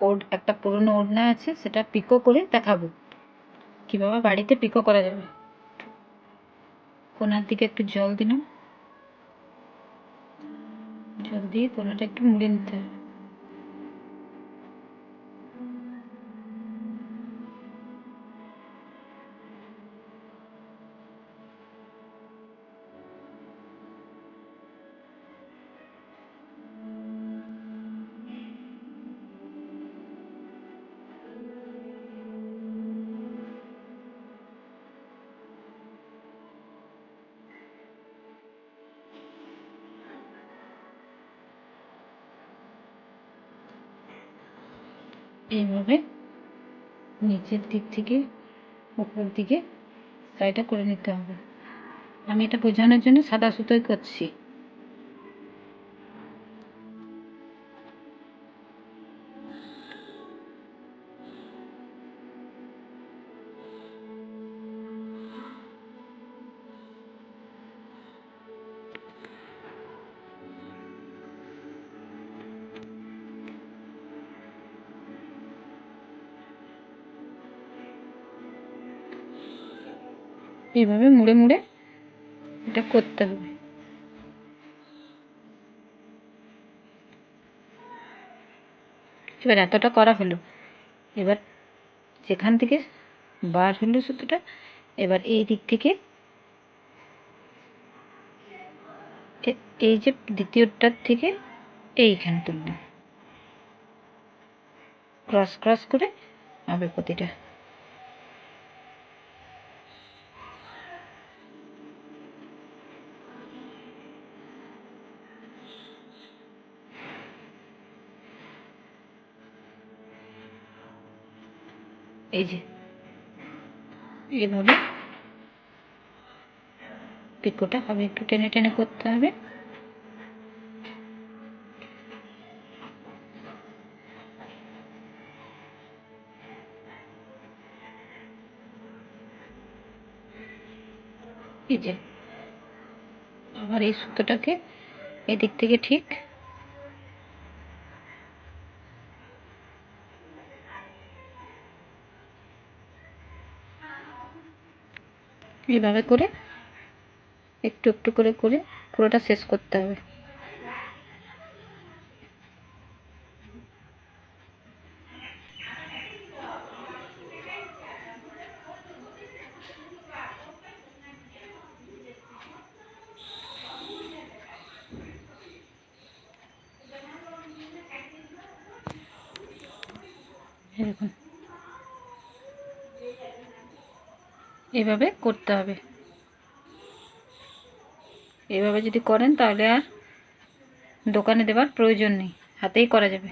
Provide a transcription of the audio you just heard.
ওর, একটা পুরনো ওড়না আছে, সেটা পিকো করে দেখাবো। কীভাবে বাড়িতে পিকো করা যাবে? কোনার দিকে একটু জল দিলাম। জল দিয়ে কোনাটা একটু মুড়ে নিতে হবে। এইভাবে নিচের দিক থেকে উপর দিকে সেলাইটা করে নিতে হবে। আমি এটা বোঝানোর জন্য সাদা সুতোই করছি। এইভাবে মুড়ে মুড়ে এটা করতে হবে। এবার এতটা করা হলো, এবার যেখান থেকে বার হলো সুতোটা, এবার এই দিক থেকে এই যে দ্বিতীয়টার থেকে এইখানে তুললাম। ক্রস ক্রস করে হবে প্রতিটা। এই যে। এইভাবে পিকোটা হবে একটু টেনে টেনে করতে হবে। এই যে। আবার এই সুতোটাকে এদিক থেকে ঠিক এইভাবে করে একটু একটু করে করে পুরোটা শেষ করতে হবে। এই এভাবে করতে হবে। এভাবে যদি করেন তাহলে আর দোকানে দেবার প্রয়োজন নেই, হাতেই করা যাবে।